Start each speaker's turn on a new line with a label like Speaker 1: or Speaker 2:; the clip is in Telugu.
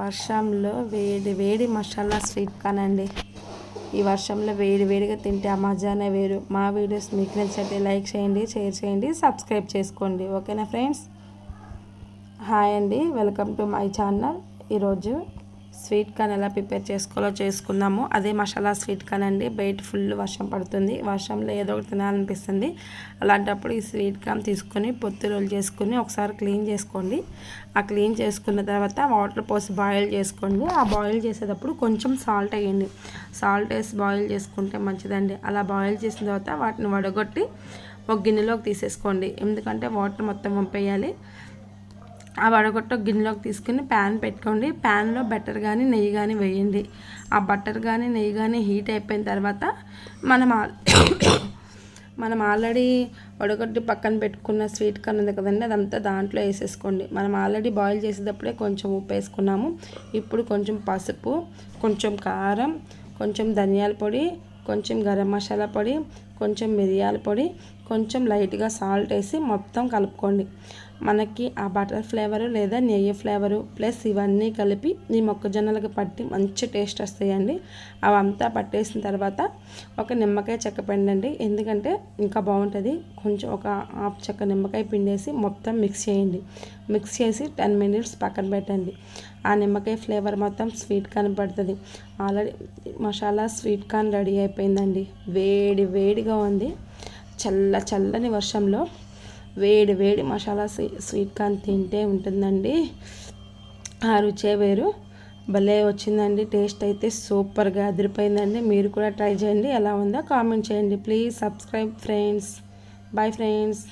Speaker 1: వర్షంలో వేడి వేడి మసాలా స్వీట్ కానండి. ఈ వర్షంలో వేడి వేడిగా తింటే ఆ మజానే వేరు. మా వీడియోస్ మీకు నచ్చితే లైక్ చేయండి షేర్ చేయండి సబ్స్క్రైబ్ చేసుకోండి. ఓకేనా ఫ్రెండ్స్? హాయ్ అండి. Welcome to my channel. ఈరోజు స్వీట్ కార్న్ ఎలా ప్రిపేర్ చేసుకోవాలో చేసుకుందాము. అదే మసాలా స్వీట్ కార్న్ అండి. బయట ఫుల్ వర్షం పడుతుంది. వర్షంలో ఏదో ఒకటి తినాలనిపిస్తుంది. అలాంటప్పుడు ఈ స్వీట్ కార్న్ తీసుకొని పొత్తు రోల్ చేసుకొని ఒకసారి క్లీన్ చేసుకోండి. ఆ క్లీన్ చేసుకున్న తర్వాత వాటర్ పోసి బాయిల్ చేసుకోండి. ఆ బాయిల్ చేసేటప్పుడు కొంచెం సాల్ట్ వేయండి. సాల్ట్ వేసి బాయిల్ చేసుకుంటే మంచిదండి. అలా బాయిల్ చేసిన తర్వాత వాటిని వడగొట్టి ఒక గిన్నెలోకి తీసేసుకోండి. ఎందుకంటే వాటర్ మొత్తం పంపేయాలి ఆ వడగొట్ట గిన్నెలోకి తీసుకుని ప్యాన్ పెట్టుకోండి. ప్యాన్లో బటర్ కానీ నెయ్యి కానీ వేయండి. ఆ బటర్ కానీ నెయ్యి కానీ హీట్ అయిపోయిన తర్వాత మనం మనం ఆల్రెడీ వడగొట్టి పక్కన పెట్టుకున్న స్వీట్ కార్న్ ఉంది కదండి అదంతా దాంట్లో వేసేసుకోండి. మనం ఆల్రెడీ బాయిల్ చేసేటప్పుడే కొంచెం ఉప్పు వేసుకున్నాము. ఇప్పుడు కొంచెం పసుపు కొంచెం కారం కొంచెం ధనియాల పొడి కొంచెం గరం మసాలా పొడి కొంచెం మిరియాల పొడి కొంచెం లైట్గా సాల్ట్ వేసి మొత్తం కలుపుకోండి. మనకి ఆ బటర్ ఫ్లేవరు లేదా నెయ్యి ఫ్లేవరు ప్లస్ ఇవన్నీ కలిపి ఈ మొక్కజొన్నలకు పట్టి మంచి టేస్ట్ వస్తాయండి. అవంతా పట్టేసిన తర్వాత ఒక నిమ్మకాయ చెక్క పిండండి. ఎందుకంటే ఇంకా బాగుంటుంది. కొంచెం ఒక హాఫ్ చెక్క నిమ్మకాయ పిండేసి మొత్తం మిక్స్ చేయండి. మిక్స్ చేసి టెన్ మినిట్స్ పక్కన పెట్టండి. ఆ నిమ్మకాయ ఫ్లేవర్ మొత్తం స్వీట్ కార్న్ పడుతుంది. Already masala sweet corn ready అయిపోయిందండి. వేడి వేడిగా ఉంది. చల్ల చల్లని వర్షంలో వేడి వేడి మసాలా స్వీట్ కార్న్ తింటే ఉంటుందండి. ఆ రుచే వేరు. భలే వచ్చిందండి. టేస్ట్ అయితే సూపర్గా అదిరిపోయిందండి. మీరు కూడా ట్రై చేయండి. ఎలా ఉందో కామెంట్ చేయండి. Please subscribe friends. Bye friends.